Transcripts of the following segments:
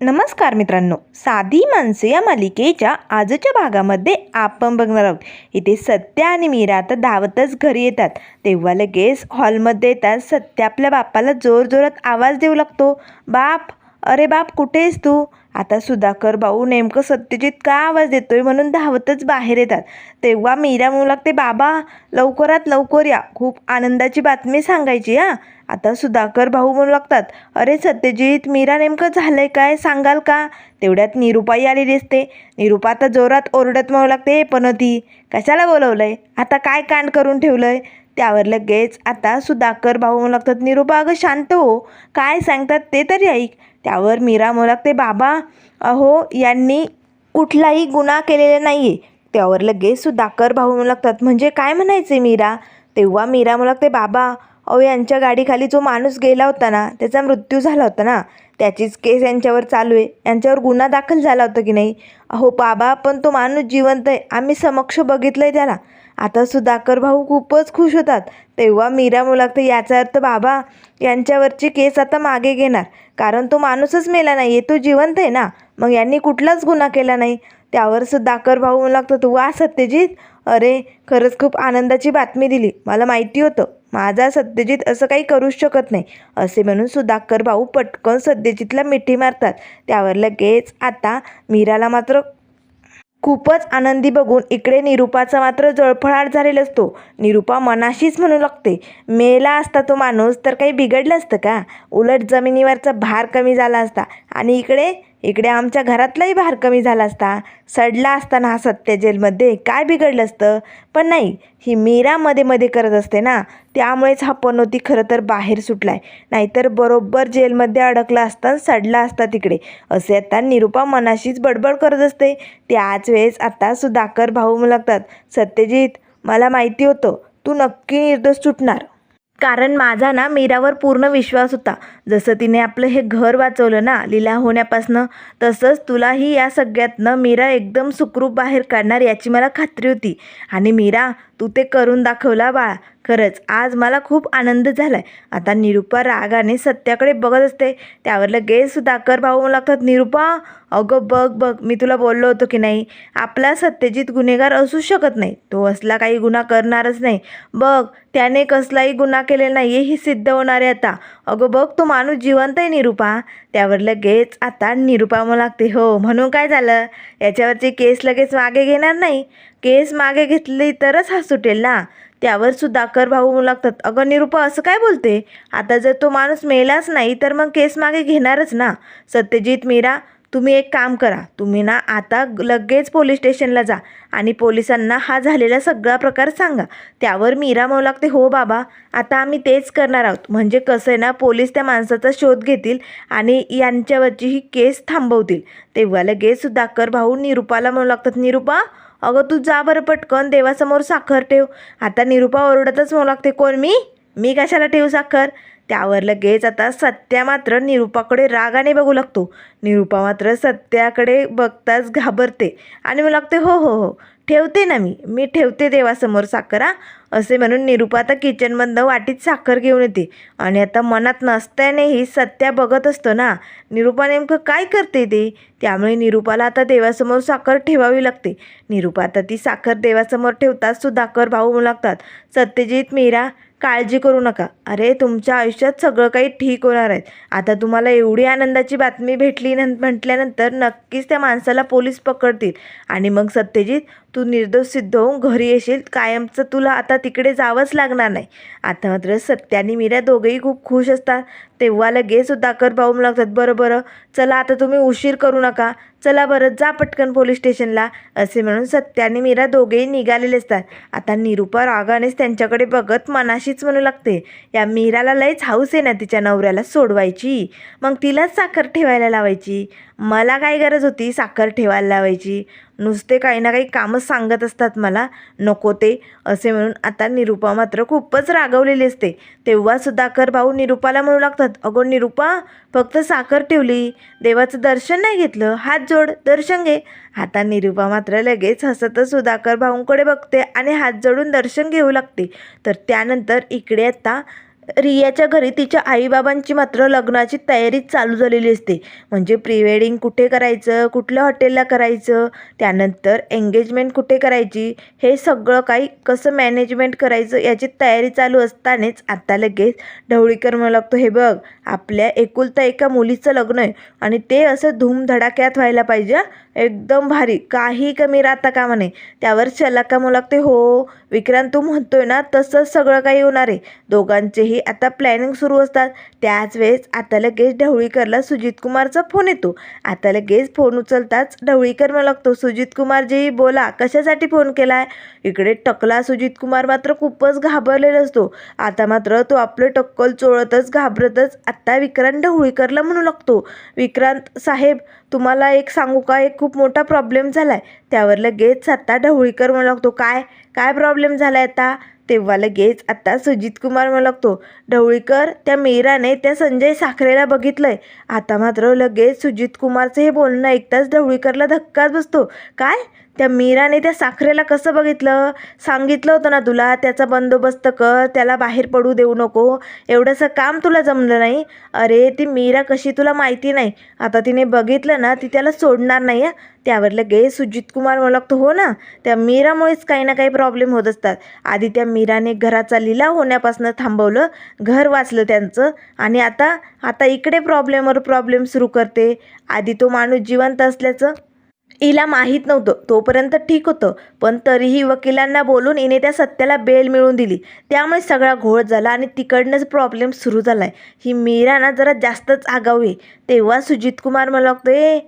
नमस्कार मित्रांनो. साधी माणसं या मालिकेच्या आजच्या भागामध्ये आपण बघणार आहोत. इथे सत्या आणि मीरा तर धावतच घरी येतात. तेव्हा लगेच हॉलमध्ये येतात. सत्या आपल्या बापाला जोरजोरात आवाज देऊ लागतो. बाप अरे बाप कुठे आहेस तू? आता सुधाकर भाऊ नेमकं सत्यजित का आवाज देतोय म्हणून धावतच बाहेर येतात. तेव्हा मीरा म्हणू लागते बाबा लवकरात लवकर या. खूप आनंदाची बातमी सांगायची हां. आता सुधाकर भाऊ म्हणू लागतात अरे सत्यजित मीरा नेमकं झालंय काय? सांगाल का? तेवढ्यात निरुपाई आलेली असते निरुपा आता जोरात ओरडत म्हणू लागते पण ती कशाला बोलवलंय? आता काय कांड करून ठेवलंय? त्यावर लगेच आता सुधाकर भाऊ म्हणू लागतात निरुपा अगं शांत हो. काय सांगतात ते तरी ऐक. त्यावर मीरा म्हणू लागते बाबा. अहो यांनी कुठलाही गुन्हा केलेला नाही आहे त्यावर लगेच सुधाकर भाऊ म्हणू लागतात म्हणजे काय म्हणायचे मीरा? तेव्हा मीरा म्हणू लागते बाबा. अहो यांच्या गाडीखाली जो माणूस गेला होता ना त्याचा मृत्यू झाला होता ना. त्याचीच केस यांच्यावर चालू आहे. यांच्यावर गुन्हा दाखल झाला होता की नाही? अहो बाबा पण तो माणूस जिवंत आहे. आम्ही समक्ष बघितलं आहे त्याला. आता सुधाकर भाऊ खूपच खुश होतात. तेव्हा मीरा म्हणू याचा अर्थ बाबा यांच्यावरची केस आता मागे घेणार. कारण तो माणूसच मेला नाही आहे तो जिवंत आहे ना? मग यांनी कुठलाच गुन्हा केला नाही. त्यावर सुधाकर भाऊ म्हणू लागतो तू वा सत्यजित? अरे खरंच खूप आनंदाची बातमी दिली. मला माहिती होतं माझा सत्यजित असं काही करूच शकत नाही. असे म्हणून सुधाकर भाऊ पटकन सत्यजितला मिठी मारतात. त्यावर लगेच आता मीराला मात्र खूपच आनंदी बघून इकडे निरुपाचा मात्र जळफळाट झालेला असतो. निरुपा मनाशीच म्हणू लागते मेला असता तो माणूस तर काही बिघडलं असतं का? उलट जमिनीवरचा भार कमी झाला असता आणि इकडे इकडे आमच्या घरातलाही भार कमी झाला असता. सडला असताना हा सत्य जेलमध्ये काय बिघडलं असतं? पण नाही ही मीरा मध्ये मध्ये करत असते ना. त्यामुळेच हा पनोती खरं तर बाहेर सुटलाय. नाहीतर बरोबर जेलमध्ये अडकला असता सडला असता तिकडे. असे आता निरुपा मनाशीच बडबड करत असते. त्याच वेळेस आता सुधाकर भाऊ लागतात सत्यजित मला माहिती होतं तू नक्की निर्दोष सुटणार. कारण माझा ना मीरावर पूर्ण विश्वास होता. जसं तिने आपलं हे घर वाचवलं ना लिला होण्यापासनं तसंच तुलाही या सगळ्यातनं मीरा एकदम सुखरूप बाहेर काढणार याची मला खात्री होती. आणि मीरा तू ते करून दाखवला बाळा. खरंच आज मला खूप आनंद झाला आहे आता निरुपा रागाने सत्याकडे बघत असते. त्यावर गेससुद्धा कर भाऊ लागतात निरुपा अगं बघ बघ मी तुला बोललो होतो की नाही? आपला सत्यजित गुन्हेगार असू शकत नाही. तो असला काही गुन्हा करणारच नाही. बघ त्याने कसलाही गुन्हा केलेला नाही हेही सिद्ध होणार आहे आता. अगं बघ तो माणूस जिवंत आहे निरुपा. त्यावर लगेच आता निरुपा मग लागते हो म्हणून काय झालं? याच्यावरची केस लगेच मागे घेणार नाही? केस मागे घेतली तरच हा सुटेल ना? त्यावर सुधाकर भाऊ लागतात. अगं निरुपा असं काय बोलते? आता जर तो माणूस मेलाच नाही तर मग केस मागे घेणारच ना? सत्यजित मीरा तुम्ही एक काम करा. तुम्ही ना आता लगेच पोलीस स्टेशनला जा आणि पोलिसांना हा झालेला सगळा प्रकार सांगा. त्यावर मीरा म्हणू लागते हो बाबा आता आम्ही तेच करणार आहोत. म्हणजे कसं आहे ना पोलीस त्या माणसाचा शोध घेतील आणि यांच्यावरची ही केस थांबवतील. तेव्हा लगेच सुधाकर भाऊ निरुपाला म्हणू लागतात निरुपा अगं तू जा बरं पटकन देवासमोर साखर ठेव. आता निरुपा ओरडतच म्हणू लागते कोण मी? मी कशाला ठेवू साखर? त्यावर लगेच आता सत्या मात्र निरुपाकडे रागाने बघू लागतो. निरुपा मात्र सत्याकडे बघताच घाबरते आणि मला लागते हो हो हो ठेवते ना मी. मी ठेवते देवासमोर साखर हा. असे म्हणून निरुपा आता किचनमधनं वाटीत साखर घेऊन येते. आणि आता मनात नसल्यानेही सत्या बघत असतो ना. निरुपा नेमकं काय करते ते? त्यामुळे निरुपाला आता देवासमोर साखर ठेवावी लागते. निरुपा आता ती साखर देवासमोर ठेवताच सुधाकर भाऊ लागतात. सत्यजित मीरा काळजी करू नका. अरे तुमच्या आयुष्यात सगळं काही ठीक होणार आहे. आता तुम्हाला एवढी आनंदाची बातमी भेटली न म्हटल्यानंतर नक्कीच त्या माणसाला पोलीस पकडतील. आणि मग सत्यजित तू निर्दोष सिद्ध होऊन घरी येशील कायमचं तुला आता तिकडे जावंच लागणार नाही. आता मात्र सत्यानी आणि मीरा दोघेही खूप खुश असतात. तेव्हा लगेच कर पाहू लागतात बरं बरं चला आता तुम्ही उशीर करू नका. चला बरं जा पटकन पोलीस स्टेशनला. असे म्हणून सत्यानी आणि मीरा दोघेही निघालेले असतात. आता निरुपा रागानेच त्यांच्याकडे बघत मनाशीच म्हणू लागते या मीराला लयच हाऊस आहे ना तिच्या नवऱ्याला सोडवायची? मग तिलाच साखर ठेवायला लावायची? मला काय गरज होती साखर ठेवायला लावायची? नुसते काही ना काही कामं सांगत असतात मला. नको ते असे म्हणून आता निरुपा मात्र खूपच रागवलेली असते. तेव्हा सुधाकर भाऊ निरुपाला म्हणू लागतात अगो निरुपा फक्त साखर ठेवली. देवाचं दर्शन नाही घेतलं. हात जोड दर्शन घे. आता निरुपा मात्र लगेच हसतच सुधाकर भाऊंकडे बघते आणि हात जोडून दर्शन घेऊ लागते. तर त्यानंतर इकडे आता रियाच्या घरी तिच्या आईबाबांची मात्र लग्नाची तयारी चालू झालेली असते. म्हणजे प्री वेडिंग कुठे करायचं कुठल्या हॉटेलला करायचं त्यानंतर एंगेजमेंट कुठे करायची हे सगळं काही कसं मॅनेजमेंट करायचं याची तयारी चालू असतानाच आता लगेच ढवळीकर म्हणू लागतो हे बघ आपल्या एकुलता एका मुलीचं लग्न आहे आणि ते असं धूमधडाक्यात व्हायला पाहिजे एकदम भारी काही कमी राहता कामा नये. त्यावर शलाका म्हणू लागते हो विक्रांत तू म्हणतोय ना तसंच सगळं काही होणार आहे. दोघांचेही आता प्लॅनिंग सुरू असतात. त्याच वेळेस आता लगेच ढवळीकरला सुजित कुमारचा फोन येतो. आता लगेच फोन उचलताच ढवळीकर मला लागतो. सुजित कुमारजी बोला कशासाठी फोन केला आहे इकडे टकला सुजित कुमार मात्र खूपच घाबरलेला असतो. आता मात्र तो आपलं टक्कल चोळतच घाबरतच आत्ता विक्रांत ढवळीकरला म्हणू लागतो. विक्रांत साहेब तुम्हाला एक सांगू का? एक खूप मोठा प्रॉब्लेम झाला आहे त्यावर लगेच आत्ता ढवळीकर म्हणू लागतो. काय? काय प्रॉब्लेम झाला आहे आता? तेव्हा लगेच आता सुजित कुमार म्हणतो ढवळीकर त्या मीराने त्या संजय साखरेला बघितलंय. आता मात्र लगेच सुजित कुमारचं हे बोलणं ऐकताच ढवळीकरला धक्काच बसतो. काय? त्या मीराने त्या साखरेला कसं बघितलं? सांगितलं होतं ना तुला त्याचा बंदोबस्त कर त्याला बाहेर पडू देऊ नको. एवढंसं काम तुला जमलं नाही. अरे ती मीरा कशी तुला माहिती नाही. आता तिने बघितलं ना ती त्याला सोडणार नाही हं. त्यावर लगेच सुजित कुमार म्हणतो हो ना. त्या मीरामुळेच काही ना काही प्रॉब्लेम होत असतात. आधी त्या मीराने घराचा लिलाव होण्यापासून थांबवलं. घर वाचलं त्यांचं. आणि आता आता इकडे प्रॉब्लेमवर प्रॉब्लेम सुरू करते. आधी तो माणूस जिवंत असल्याचं हिला माहीत नव्हतं. तोपर्यंत ठीक होतं. पण तरीही वकिलांना बोलून हिने त्या सत्याला बेल मिळवून दिली. त्यामुळे सगळा घोळ झाला आणि तिकडनंच प्रॉब्लेम सुरू झाला आहे ही मीरा ना जरा जास्तच आगावी तेव्हा सुजित कुमार मला लागतो ए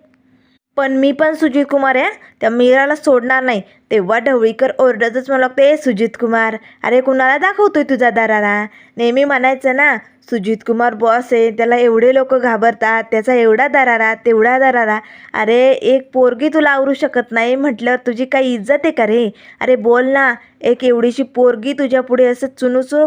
पण मी पण सुजित कुमार आहे. त्या मीराला सोडणार नाही. तेव्हा ढवळीकर ओरडतच मला लागतं ए सुजित कुमार अरे कुणाला दाखवतोय तुझा दाराला नेहमी म्हणायचं ना सुजित कुमार बॉस आहे त्याला एवढे लोक घाबरतात त्याचा एवढा दरारा तेवढा दरारा. अरे एक पोरगी तुला आवरू शकत नाही म्हटल्यावर तुझी काही इज्जत आहे का रे? अरे बोल ना एक एवढीशी पोरगी तुझ्या पुढे असं चुनूचू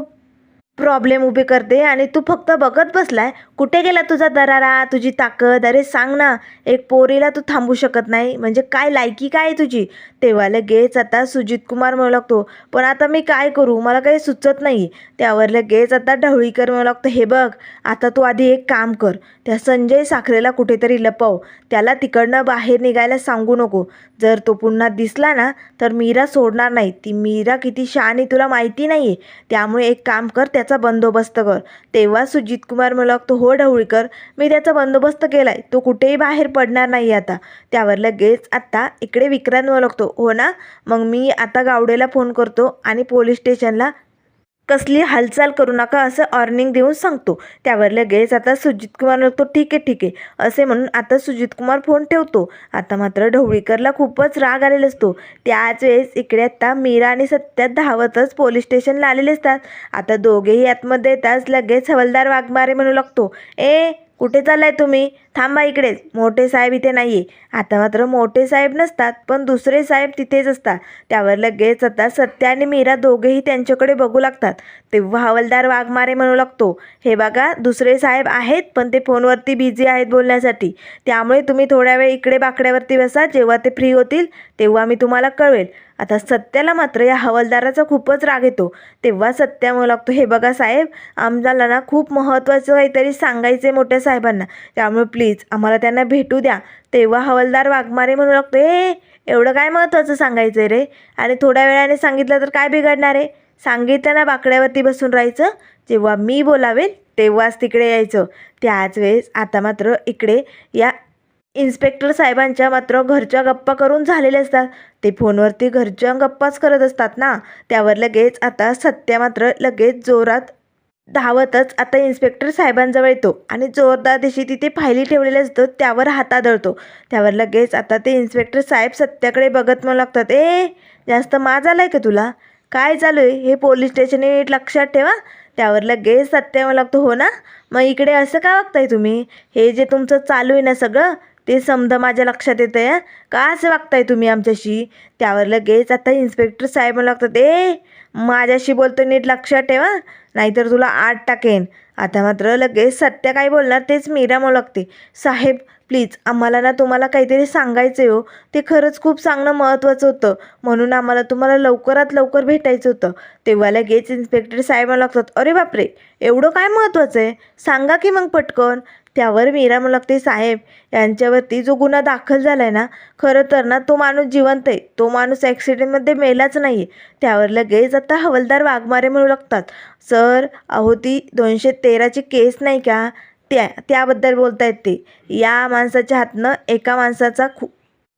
प्रॉब्लेम उभे करते आणि तू फक्त बघत बसलाय कुठे गेला तुझा दरारा? तुझी ताकद? अरे सांग ना एक पोरीला तू थांबू शकत नाही. म्हणजे काय लायकी काय आहे तुझी? तेव्हा लगेच आता सुजित कुमार म्हणू लागतो पण आता मी काय करू? मला काही सुचत नाही. त्यावर लगेच आता ढवळीकर म्हणू लागतो हे बघ आता तू आधी एक काम कर. त्या संजय साखरेला कुठेतरी लपव. त्याला तिकडनं बाहेर निघायला सांगू नको. जर तो पुन्हा दिसला ना तर मीरा सोडणार नाही. ती मीरा किती शान तुला माहिती नाही आहे त्यामुळे एक काम कर त्याचा बंदोबस्त कर. तेव्हा सुजित कुमार मला लागतो हो, हो ढवळीकर मी त्याचा बंदोबस्त केला आहे तो कुठेही बाहेर पडणार नाही आता. त्यावर लगेच आत्ता इकडे विक्रांत ओळखतो. हो ना? मग मी आता गावडेला फोन करतो आणि पोलीस स्टेशनला कसली हालचाल करू नका असं वॉर्निंग देऊन सांगतो. त्यावर लगेच आता सुजित कुमार म्हणतो ठीक आहे ठीक आहे. असे म्हणून आता सुजित कुमार फोन ठेवतो. आता मात्र ढवळीकरला खूपच राग आलेला असतो. त्याच वेळेस इकडे आता मीरा आणि सत्यात धावतच पोलीस स्टेशनला आलेले असतात. आता दोघेही आतमध्ये येताच लगेच हवलदार वाघमारे म्हणू लागतो ए कुठे चाललाय तुम्ही? थांबा इकडेच मोठे साहेब इथे नाही आहे आता मात्र मोठे साहेब नसतात पण दुसरे साहेब तिथेच असतात. त्यावर लगेच आता सत्या आणि मीरा दोघेही त्यांच्याकडे बघू लागतात. तेव्हा हवलदार वाघमारे म्हणू लागतो हे बघा दुसरे साहेब आहेत पण ते फोनवरती बिझी आहेत बोलण्यासाठी. त्यामुळे तुम्ही थोड्या वेळ इकडे बाकड्यावरती बसा जेव्हा ते फ्री होतील तेव्हा मी तुम्हाला कळवेल. आता सत्याला मात्र या हवालदाराचा खूपच राग येतो. तेव्हा सत्या म्हणू लागतो हे बघा साहेब आम्हाला ना खूप महत्त्वाचं काहीतरी सांगायचं आहे मोठ्या साहेबांना. त्यामुळे प्लीज आम्हाला त्यांना भेटू द्या. तेव्हा हवालदार वाघमारे म्हणू लागतो हे एवढं काय महत्त्वाचं सांगायचं आहे रे? आणि थोड्या वेळाने सांगितलं तर काय बिघडणार आहे? सांगितलं ना बाकड्यावरती बसून राहायचं? जेव्हा मी बोलावेल तेव्हाच तिकडे यायचं. त्याच वेळेस आता मात्र इकडे या इन्स्पेक्टर साहेबांच्या मात्र घरच्या गप्पा करून झालेल्या असतात. ते फोनवरती घरच्या गप्पाच करत असतात ना? त्यावर लगेच आता सत्या मात्र लगेच जोरात धावतच आता इन्स्पेक्टर साहेबांजवळ येतो आणि जोरदार दिशी तिथे फायली ठेवलेले असतो त्यावर हातादळतो त्यावर लगेच आता ते इन्स्पेक्टर साहेब सत्याकडे बघत म्हणू लागतात ए जास्त माज आहे का तुला? काय चालू आहे हे पोलीस स्टेशन नीट लक्षात ठेवा. त्यावर लगेच सत्य म्हणू लागतो हो ना? मग इकडे असं का वागताय तुम्ही? हे जे तुमचं चालू आहे ना सगळं ते समजा माझ्या लक्षात येतं आहे का असं वागताय तुम्ही आमच्याशी? त्यावर लगेच आता इन्स्पेक्टर साहेब लागतात ए माझ्याशी बोलतो नीट लक्षात ठेवा नाहीतर तुला आठ टाकेन. आता मात्र लगेच सत्य काय बोलणार तेच मीरा लागते. साहेब प्लीज आम्हाला ना तुम्हाला काहीतरी सांगायचं आहे हो. ते खरंच खूप सांगणं महत्त्वाचं होतं. म्हणून आम्हाला तुम्हाला लवकरात लवकर भेटायचं होतं. तेव्हा लगेच इन्स्पेक्टर साहेब लागतात अरे बापरे एवढं काय महत्त्वाचं आहे? सांगा की मग पटकन. त्यावर मीरा लागते साहेब यांच्यावरती जो गुन्हा दाखल झाला आहे ना खरं तर ना तो माणूस जिवंत आहे. तो माणूस ॲक्सिडेंटमध्ये मेलाच नाही आहे त्यावर लगेच आता हवलदार वाघमारे म्हणू लागतात. सर अहो ती दोनशे तेराची केस नाही का? त्या त्याबद्दल बोलतायत ते. या माणसाच्या हातनं एका माणसाचा खू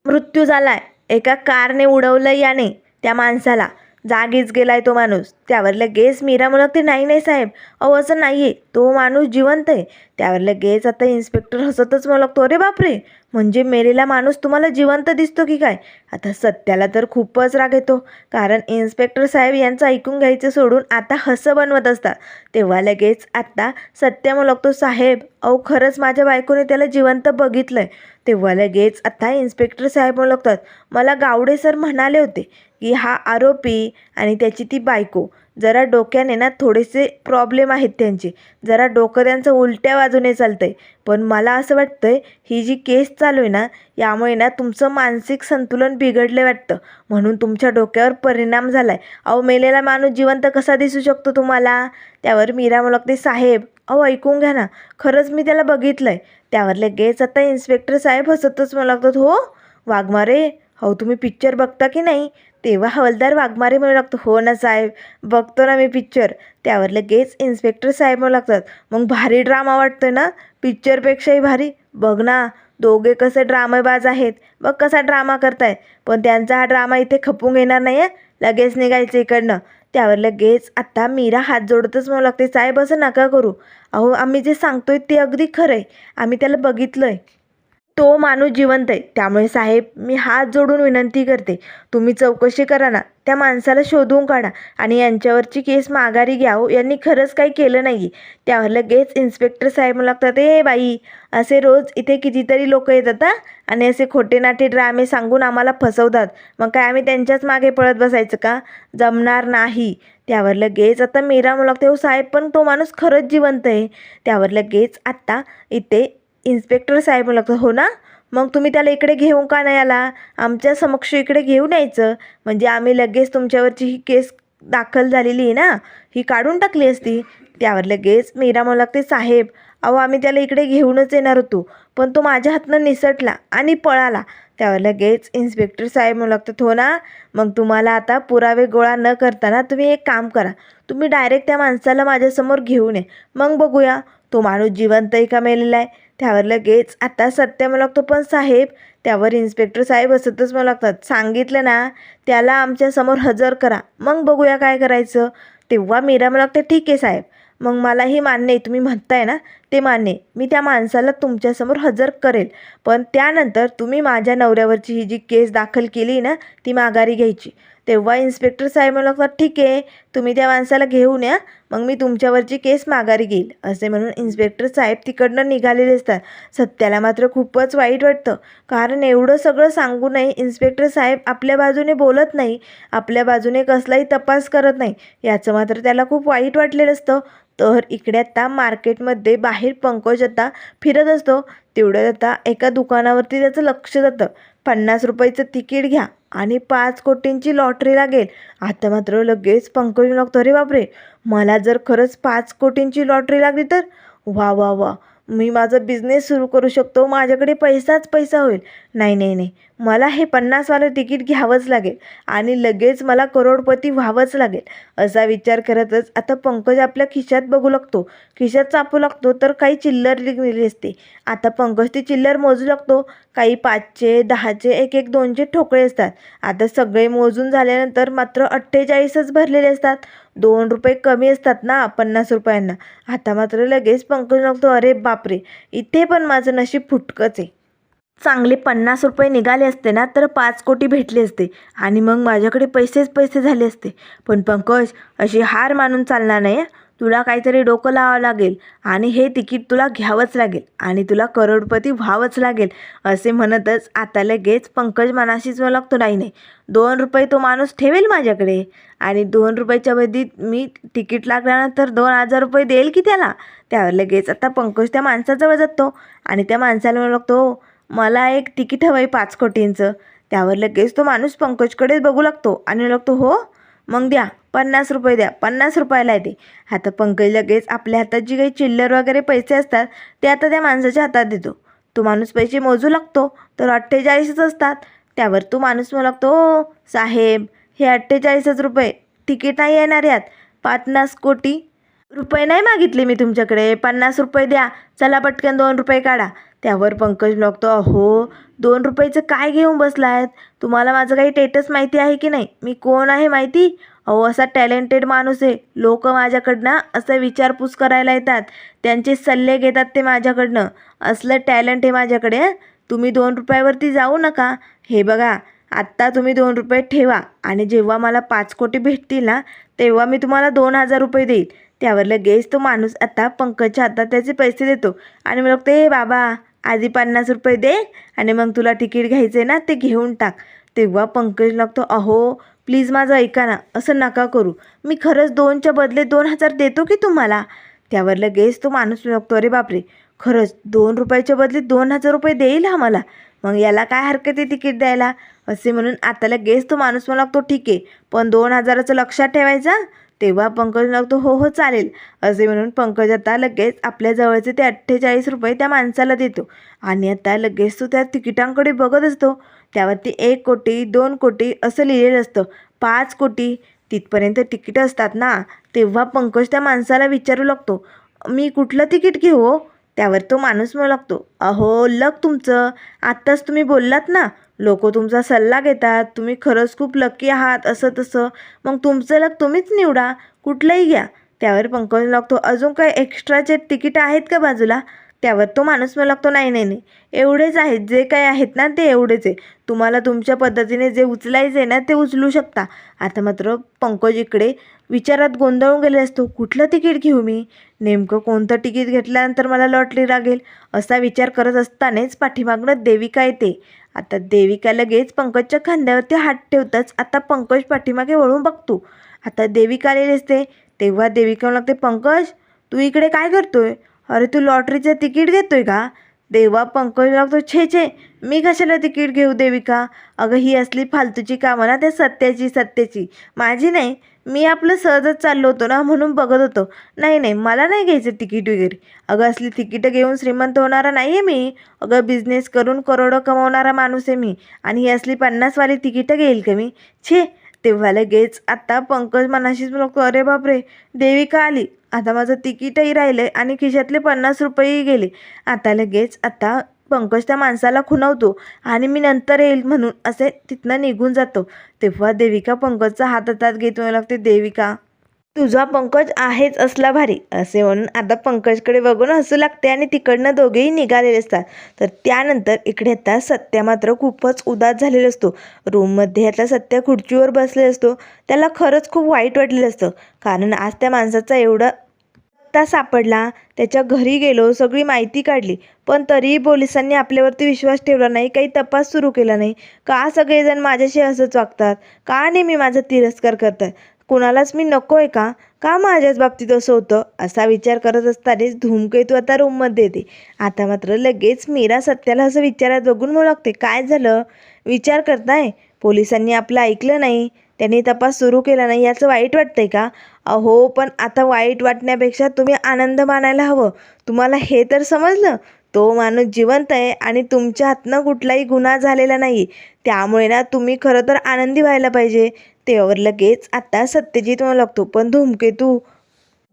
मृत्यू झाला आहे एका कारने उडवलं याने त्या माणसाला. जागीच गेलाय तो माणूस. त्यावर लगेच मीरा म्हणत ते नाही नाही साहेब अहो असं नाही आहे तो माणूस जिवंत आहे. त्यावर लगेच आता इन्स्पेक्टर हसतच म्हणतो रे बापरे! म्हणजे मेलेला माणूस तुम्हाला जिवंत दिसतो की काय? आता सत्याला तर खूपच राग येतो. कारण इन्स्पेक्टर साहेब यांचं ऐकून घ्यायचं सोडून आता हसं बनवत असतात. तेव्हा लगेच आत्ता सत्य म्हणतो साहेब अहो खरंच माझ्या बायकोने त्याला जिवंत बघितलं आहे तेव्हा लगेच आता इन्स्पेक्टर साहेब लागतात मला गावडे सर म्हणाले होते की हा आरोपी आणि त्याची ती बायको जरा डोक्याने ना थोडेसे प्रॉब्लेम आहेत त्यांचे. जरा डोकं त्यांचं उलट्या बाजूने चालतं आहे पण मला असं वाटतं आहे ही जी केस चालू आहे ना यामुळे ना तुमचं मानसिक संतुलन बिघडलं वाटतं. म्हणून तुमच्या डोक्यावर परिणाम झाला आहे अहो मेलेला माणूस जिवंत कसा दिसू शकतो तुम्हाला? त्यावर मीरा म्हणते साहेब. अहो ऐकून घ्या ना. खरंच मी त्याला बघितलं आहे त्यावर लगेच आता इन्स्पेक्टर साहेब हसतच मला हो? वाघमारे हो तुम्ही पिक्चर बघता की नाही? तेव्हा हवलदार वाघमारे म्हणू लागतो हो ना साहेब बघतो ना मी पिक्चर त्यावर लगेच इन्स्पेक्टर साहेब म्हणू लागतात मग भारी ड्रामा वाटतोय ना? पिक्चरपेक्षाही भारी. बघ ना दोघे कसे ड्रामेबाज आहेत. बघ कसा ड्रामा करतायत पण त्यांचा हा ड्रामा इथे खपून येणार नाही आहे लगेच निघायचं इकडनं. त्यावर लगेच आत्ता मीरा हात जोडतच म्हणू लागते साहेब असं नका करू. अहो आम्ही जे सांगतोय ते अगदी खरं आहे आम्ही त्याला बघितलं आहे तो माणूस जिवंत आहे. त्यामुळे साहेब मी हात जोडून विनंती करते तुम्ही चौकशी करा ना त्या माणसाला शोधून काढा आणि यांच्यावरची केस माघारी घ्या हो. यांनी खरंच काही केलं नाही त्यावर लगेच इन्स्पेक्टर साहेब लागतात ए बाई असे रोज इथे कितीतरी लोक येतात आणि असे खोटे नाटे ड्रामे सांगून आम्हाला फसवतात. मग काय आम्ही त्यांच्याच मागे पळत बसायचं का? जमणार नाही. त्यावर लगेच आता मीरा लागते हो साहेब पण तो माणूस खरंच जिवंत आहे. त्यावर लगेच आत्ता इथे इन्स्पेक्टर साहेब लागतं हो ना? मग तुम्ही त्याला इकडे घेऊन का नाही आला? आमच्या समक्ष इकडे घेऊन यायचं. म्हणजे आम्ही लगेच तुमच्यावरची ही केस दाखल झालेली आहे ना? ही काढून टाकली असती. त्यावर लगेच मीरा म्हणू लागते साहेब अहो आम्ही त्याला इकडे घेऊनच येणार होतो. पण तो माझ्या हातनं निसटला आणि पळाला. त्यावर लगेच इन्स्पेक्टर साहेब म्हणू लागतात हो ना? मग तुम्हाला आता पुरावे गोळा न करताना तुम्ही एक काम करा. तुम्ही डायरेक्ट त्या माणसाला माझ्यासमोर घेऊन ये. मग बघूया. तो माणूस जिवंतही का मेलेला आहे? त्यावर लगेच आता सत्य मला लागतो पण साहेब त्यावर इन्स्पेक्टर साहेब असतच मला लागतात. सांगितलं ना त्याला आमच्यासमोर हजर करा. मग बघूया काय करायचं. तेव्हा मीरा मला लागते ठीक आहे साहेब. मग मलाही मान्य आहे. तुम्ही म्हणताय ना ते मान्य आहे. मी त्या माणसाला तुमच्यासमोर हजर करेल. पण त्यानंतर तुम्ही माझ्या नवऱ्यावरची ही जी केस दाखल केली ना ती माघारी घ्यायची. तेव्हा इन्स्पेक्टर साहेब मला ठीक आहे तुम्ही त्या माणसाला घेऊन या मग मी तुमच्यावरची केस माघारी घेईल. असे म्हणून इन्स्पेक्टर साहेब तिकडनं निघालेले असतात. सत्याला मात्र खूपच वाईट वाटतं. कारण एवढं सगळं सांगूनही इन्स्पेक्टर साहेब आपल्या बाजूने बोलत नाही आपल्या बाजूने कसलाही तपास करत नाही याचं मात्र त्याला खूप वाईट वाटलेलं असतं. तर इकडे आता मार्केटमध्ये बाहेर पंकज आता फिरत असतो. तेवढ्यात आता एका दुकानावरती त्याचं लक्ष जातं. पन्नास रुपयाचं तिकीट घ्या आणि पाच कोटींची लॉटरी लागेल. आता मात्र लगेच पंकज लागतो अरे बापरे मला जर खरंच पाच कोटींची लॉटरी लागली तर? वा वा वा मी माझा बिझनेस सुरू करू शकतो. माझ्याकडे पैसाच पैसा होईल. नाही नाही नाही. मला हे पन्नासवालं तिकीट घ्यावंच लागेल आणि लगेच मला करोडपती व्हावंच लागेल. असा विचार करतच आता पंकज आपल्या खिशात बघू लागतो. खिशात चापू लागतो तर काही चिल्लर निघलेली असते आता पंकज ती चिल्लर मोजू लागतो. काही पाचचे दहाचे एक एक दोनचे ठोकळे असतात. आता सगळे मोजून झाल्यानंतर मात्र अठ्ठेचाळीसच भरलेले असतात. दोन रुपये कमी असतात ना पन्नास रुपयांना. आता मात्र लगेच पंकज लागतो अरे बापरे! इथे पण माझं नशीब फुटकंच आहे. चांगले पन्नास रुपये निघाले असते ना तर पाच कोटी भेटले असते. आणि मग माझ्याकडे पैसेच पैसे झाले असते. पण पंकज अशी हार मानून चालणार नाही तुला काहीतरी डोकं लावावं लागेल. आणि हे तिकीट तुला घ्यावंच लागेल. आणि तुला करोडपती व्हावंच लागेल. असे म्हणतच आता लगेच पंकज मनाशीच लागतो नाही नाही. दोन रुपये तो माणूस ठेवेल माझ्याकडे? आणि दोन रुपयाच्या बदलीत मी तिकीट लागल्यानंतर दोन हजार रुपये देईल की त्याला? त्यावर लगेच आता पंकज त्या माणसाजवळ जातो आणि त्या माणसाला म्हणू लागतो "हो, मला एक तिकीट हवं आहे पाच कोटींचं. त्यावर लगेच तो माणूस पंकजकडेच बघू लागतो आणि लागतो हो मग द्या पन्नास रुपये द्या पन्नास रुपयाला आहे ते. आता पंकज लगेच आपल्या हातात जी काही चिल्लर वगैरे पैसे असतात ते आता त्या माणसाच्या हातात देतो. तो माणूस पैसे मोजू लागतो तर अठ्ठेचाळीसच असतात. त्यावर तो माणूस म्हणू लागतो ओ साहेब हे अठ्ठेचाळीसच रुपये तिकीट नाही येणार यात. पन्नास कोटी रुपये नाही मागितले मी तुमच्याकडे. पन्नास रुपये द्या. चला पटकन दोन रुपये काढा. त्यावर पंकज लागतो अहो दोन रुपयाचं काय घेऊन बसला आहेत तुम्हाला माझं काही टेटस माहिती आहे की नाही? मी कोण आहे माहिती? अहो असा टॅलेंटेड माणूस आहे. लोक माझ्याकडनं असं विचारपूस करायला येतात. त्यांचे सल्ले घेतात ते माझ्याकडनं. असलं टॅलेंट आहे माझ्याकडे तुम्ही दोन रुपयावरती जाऊ नका. हे बघा आत्ता तुम्ही दोन रुपये ठेवा आणि जेव्हा मला पाच कोटी भेटतील ना तेव्हा मी तुम्हाला दोन हजार रुपये देईल. त्यावर लगेच तो माणूस आता पंकजच्या हातात त्याचे पैसे देतो आणि मग ते बाबा आधी पन्नास रुपये दे आणि मग तुला तिकीट घ्यायचं आहे ना ते घेऊन टाक. तेव्हा पंकज लागतो अहो प्लीज माझं ऐका ना असं नका करू. मी खरंच दोनच्या बदले दोन हजार देतो की तुम्हाला? त्यावर लगेच तो माणूस लागतो अरे बापरे खरंच दोन रुपयाच्या बदले दोन हजार रुपये देईल हा मला? मग याला काय हरकत आहे तिकीट द्यायला? असे म्हणून आता लगेच तो माणूस मला लागतो ठीक आहे पण दोन हजाराचं लक्षात ठेवायचं तेव्हा पंकज लागतो हो हो चालेल. असे म्हणून पंकज आता लगेच आपल्या जवळचे ते अठ्ठेचाळीस रुपये त्या माणसाला देतो. आणि आता लगेच तो त्या तिकिटांकडे बघत असतो. त्यावरती एक कोटी दोन कोटी असं लिहिलेलं असतं. पाच कोटी तिथपर्यंत तिकीट असतात ना तेव्हा पंकज त्या माणसाला विचारू लागतो मी कुठलं तिकीट घेऊ हो? त्यावर तो माणूस मुलगतो. लागतो अहो लक तुमचं. आत्ताच तुम्ही बोललात ना लोक तुमचा सल्ला घेतात तुम्ही खरंच खूप लकी आहात असं तसं. मग तुमचं लक तुम्हीच निवडा कुठलंही घ्या. त्यावर पंकज लागतो अजून काही एक्स्ट्राचे तिकीट आहेत का बाजूला? त्यावर तो माणूस मला लागतो नाही नाही नाही एवढेच आहेत जे काय आहेत ना ते एवढेच आहे. तुम्हाला तुमच्या पद्धतीने जे उचलायचं आहे ना ते उचलू शकता. आता मात्र पंकज इकडे विचारात गोंधळून गेले असतो कुठलं तिकीट घेऊ मी? नेमकं कोणतं तिकीट घेतल्यानंतर मला लॉटरी लागेल? असा विचार करत असतानाच पाठीमागनं देविका येते. आता देविका लगेच पंकजच्या खांद्यावरती हात ठेवताच आता पंकज पाठीमागे वळून बघतो. आता देविका आलेली असते. तेव्हा देविका लागते पंकज तू इकडे काय करतोय? अरे तू लॉटरीचं तिकीट घेतोय का? देवा पंकज लागतो छे छे. मी कशाला तिकीट घेऊ देविका? अगं ही असली फालतूची कामं ना त्या सत्याची सत्याची. माझी नाही. मी आपलं सहजच चाललो होतो ना म्हणून बघत होतो. नाही नाही मला नाही घ्यायचं तिकीट वगैरे. अगं असली तिकीटं घेऊन श्रीमंत होणारा नाही आहे मी. अगं बिझनेस करून करोडं कमवणारा माणूस आहे मी. आणि ही असली पन्नासवाली तिकीटं घेईल का मी? छे तेव्हा लगेच आता पंकज मनाशीच म्हणतो अरे बापरे देविका आली. आता माझं तिकीटही राहिलं आणि खिशातले पन्नास रुपयेही गेले. आता लगेच आता पंकज त्या माणसाला खुणवतो आणि मी नंतर येईल म्हणून असे तिथनं निघून जातो. तेव्हा देविका पंकजचा हात हातात घेत म्हणू लागते देविका तुझा पंकज आहेच असला भारी असे म्हणून आता पंकजकडे बघून हसू लागते आणि तिकडनं दोघेही निघालेले असतात. तर त्यानंतर इकडे आता सत्या मात्र खूपच उदास झालेला असतो. रूममध्ये आता सत्या खुर्चीवर बसलेला असतो. त्याला खरंच खूप वाईट वाटलेलं असतं. कारण आज त्या माणसाचा एवढा पत्ता सापडला त्याच्या घरी गेलो सगळी माहिती काढली. पण तरीही पोलिसांनी आपल्यावरती विश्वास ठेवला नाही काही तपास सुरू केला नाही. का सगळेजण माझ्याशी असंच वागतात? का नेहमी माझा तिरस्कार करतात? कुणालाच मी नको आहे का? का माझ्याच बाबतीत असं होतं? असा विचार करत असतानाच धूमकेतू आता रूममध्ये येते. आता मात्र लगेच मीरा सत्याला असं विचारात बघून म्हणू लागते काय झालं? विचार करताय? पोलिसांनी आपलं ऐकलं नाही. त्यांनी तपास सुरू केला नाही. याचं वाईट वाटतंय का? अहो पण आता वाईट वाटण्यापेक्षा तुम्ही आनंद मानायला हवं. तुम्हाला हे तर समजलं. तो माणूस जिवंत आहे आणि तुमच्या हातनं कुठलाही गुन्हा झालेला नाही. त्यामुळे ना तुम्ही खरं तर आनंदी व्हायला पाहिजे. तेव्हावर लगेच आता सत्यजित म्हणू लागतो पण धूमकेतू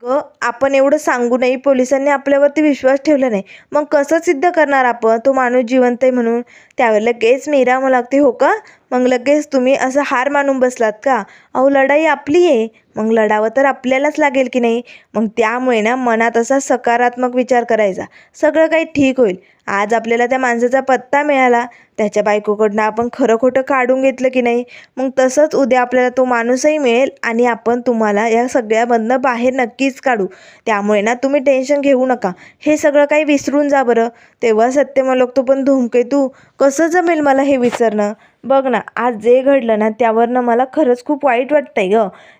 ग आपण एवढं सांगूनही पोलिसांनी आपल्यावरती विश्वास ठेवला नाही. मग कसं सिद्ध करणार आपण? तो माणूस जिवंत आहे म्हणून त्यावर लगेच मीरा मला लागते हो का? मग लगेच तुम्ही असं हार मानून बसलात का? अहो लढाई आपली आहे. मग लढावं तर आपल्यालाच लागेल की नाही? मग त्यामुळे ना मनात असा सकारात्मक विचार करायचा. सगळं काही ठीक होईल. आज आपल्याला त्या माणसाचा पत्ता मिळाला. त्याच्या बायकोकडनं आपण खरं खोटं काढून घेतलं की नाही? मग तसंच उद्या आपल्याला तो माणूसही मिळेल आणि आपण तुम्हाला या सगळ्यामधनं बाहेर नक्कीच काढू. त्यामुळे ना तुम्ही टेन्शन घेऊ नका. हे सगळं काही विसरून जा बरं. तेव्हा सत्य तो पण धूमकेतू कसं जमेल मला हे विसरणं बघ ना आज जे घडलं ना त्यावरनं मला खरंच खूप वाईट वाटतं आहे ग.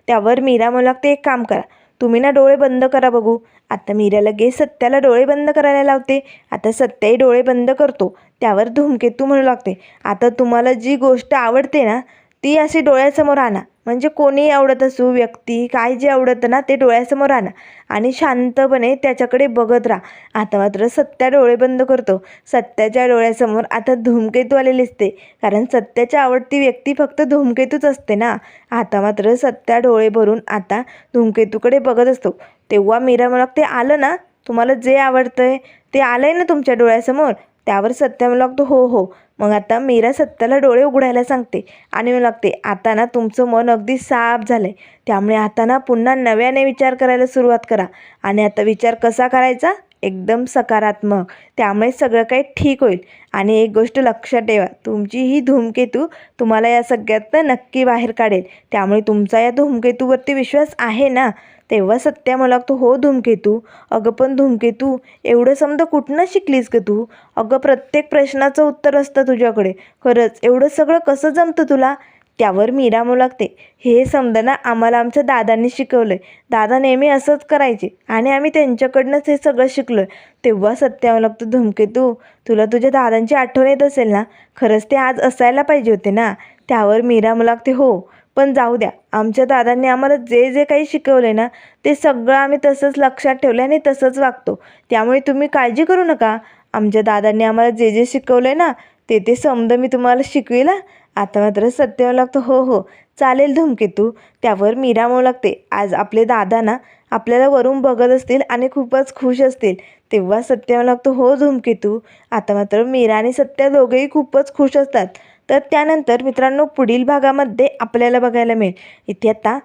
त्यावर मीरा मला ते एक काम करा. तुम्ही ना डोळे बंद करा बघू. आता मीरा लगेच सत्याला डोळे बंद करायला लावते. आता सत्याही डोळे बंद करतो. त्यावर धूमकेतू म्हणू लागते. आता तुम्हाला जी गोष्ट आवडते ना ती अशी डोळ्यासमोर आणा. म्हणजे कोणी आवडत असू व्यक्ती काय जे आवडतं ना ते डोळ्यासमोर आणा आणि शांतपणे त्याच्याकडे बघत राहा. आता मात्र सत्या डोळे बंद करतो. सत्याच्या डोळ्यासमोर आता धूमकेतू आलेले असते कारण सत्याच्या आवडती व्यक्ती फक्त धूमकेतूच असते ना. आता मात्र सत्या डोळे भरून आता धूमकेतूकडे बघत असतो. तेव्हा मीरा मला ते आलं ना? तुम्हाला जे आवडतं आहे ते आलं आहे ना तुमच्या डोळ्यासमोर? त्यावर सत्या मला लागतो हो हो. मग आता मीरा सत्याला डोळे उघडायला सांगते आणि मी लागते आता ना तुमचं मन अगदी साफ झालं आहे त्यामुळे आता ना पुन्हा नव्याने विचार करायला सुरुवात करा. आणि आता विचार कसा करायचा? एकदम सकारात्मक. त्यामुळे सगळं काही ठीक होईल. आणि एक गोष्ट लक्षात ठेवा तुमची ही धूमकेतू तुम्हाला या सगळ्यातनं नक्की बाहेर काढेल. त्यामुळे तुमचा या धूमकेतूवरती विश्वास आहे ना? तेव्हा सत्या मला लागतो हो धूमकेतू. अगं पण धूमकेतू एवढं समजा कुठनं शिकलीस का तू? अगं प्रत्येक प्रश्नाचं उत्तर असतं तुझ्याकडे. खरंच एवढं सगळं कसं जमतं तुला? त्यावर मीरा लागते हे समजा ना आम्हाला आमच्या दादांनी शिकवलं आहे दादा नेहमी असंच करायचे आणि आम्ही त्यांच्याकडनंच हे सगळं शिकलो आहे तेव्हा सत्यावं लागतो धूमकेतू तुला तुझ्या दादांची आठवण येत असेल ना? खरंच ते आज असायला पाहिजे होते ना? त्यावर मीरा लागते हो पण जाऊ द्या. आमच्या दादांनी आम्हाला जे जे काही शिकवलं आहे ना ते सगळं आम्ही तसंच लक्षात ठेवलं आणि तसंच वागतो. त्यामुळे तुम्ही काळजी करू नका. आमच्या दादांनी आम्हाला जे जे शिकवलं आहे ना ते ते समजं मी तुम्हाला शिकवेल आता मात्र सत्य लागतो. हो हो. चालेल धुमकेतू त्यावर मीरा म्हणू लागते. आज आपले दादा ना आपल्याला वरून बघत असतील आणि खूपच खुश असतील. तेव्हा सत्य लागतो. हो धुमकेतू आता मात्र मीरा आणि सत्य दोघेही खूपच खुश असतात. तर त्यानंतर मित्रांनो पुढील भागामध्ये आपल्याला बघायला मिळेल. इथे आता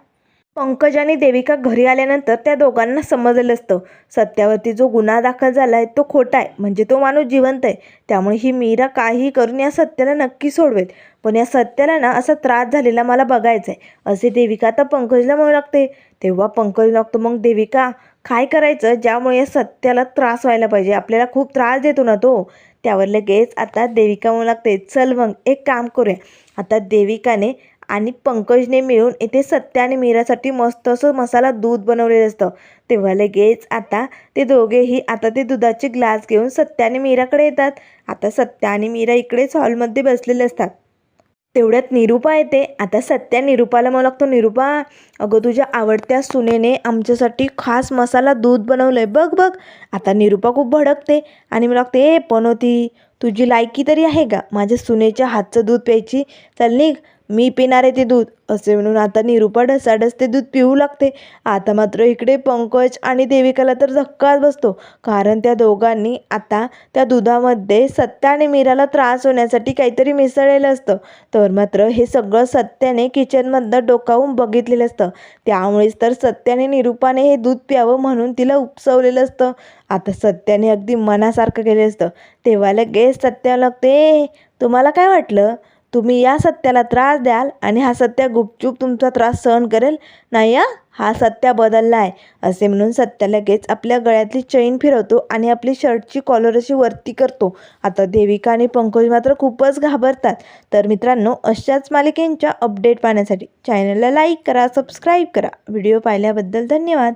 पंकज आणि देविका घरी आल्यानंतर त्या दोघांना समजलं असतं. सत्यावरती जो गुन्हा दाखल झाला आहे तो खोटा आहे. म्हणजे तो माणूस जिवंत आहे. त्यामुळे ही मीरा काही करून या सत्याला नक्की सोडवेल. पण या सत्याला ना असा त्रास झालेला मला बघायचा आहे असे देविका तर पंकजला म्हणू लागते. तेव्हा पंकज लागतो मग देविका काय करायचं ज्यामुळे या सत्याला त्रास व्हायला पाहिजे? आपल्याला खूप त्रास देतो ना तो? त्यावर लगेच आता देविका म्हणू लागते चल मग एक काम करूया. आता देविकाने आणि पंकजने मिळून इथे सत्या आणि मीरासाठी मस्त असं मसाला दूध बनवलेलं असतं. तेव्हा लगेच आता ते दोघेही आता ते दुधाचे ग्लास घेऊन सत्या आणि मीराकडे येतात. आता सत्या आणि मीरा इकडेच हॉलमध्ये बसलेले असतात. तेवढ्यात निरूपा येते. आता सत्या निरुपाला मला लागतो निरुपा अगं तुझ्या आवडत्या सुनेने आमच्यासाठी खास मसाला दूध बनवलं आहे बघ बघ. आता निरुपा खूप भडकते आणि मला लागते ए पनोती तुझी लायकी तरी आहे का? माझ्या सुनेच्या हातचं दूध प्यायची. चल निघ. मी पिणार आहे ते दूध. असे म्हणून आता निरुपा ढसाढस ते दूध पिऊ लागते. आता मात्र इकडे पंकज आणि देविकाला तर धक्काच बसतो. कारण त्या दोघांनी आता त्या दुधामध्ये सत्या आणि मीराला त्रास होण्यासाठी काहीतरी मिसळलेलं असतं. तर मात्र हे सगळं सत्याने किचनमधनं डोकावून बघितलेलं असतं. त्यामुळेच तर सत्याने निरुपाने हे दूध प्यावं म्हणून तिला उपसवलेलं असतं. आता सत्याने अगदी मनासारखं केलं असतं. तेव्हा लगेच सत्या लागते तुम्हाला काय वाटलं? तुम्ही या सत्याला त्रास द्याल आणि हा सत्या गुपचूप तुमचा त्रास सहन करेल नाही या हा सत्या बदलला आहे असे म्हणून सत्या लगेच आपल्या गळ्यातली चैन फिरवतो आणि आपली शर्टची कॉलर अशी वरती करतो. आता देविका आणि पंकज मात्र खूपच घाबरतात. तर मित्रांनो अशाच मालिकेंच्या अपडेट पाहण्यासाठी चॅनलला लाईक करा सबस्क्राईब करा. व्हिडिओ पाहिल्याबद्दल धन्यवाद.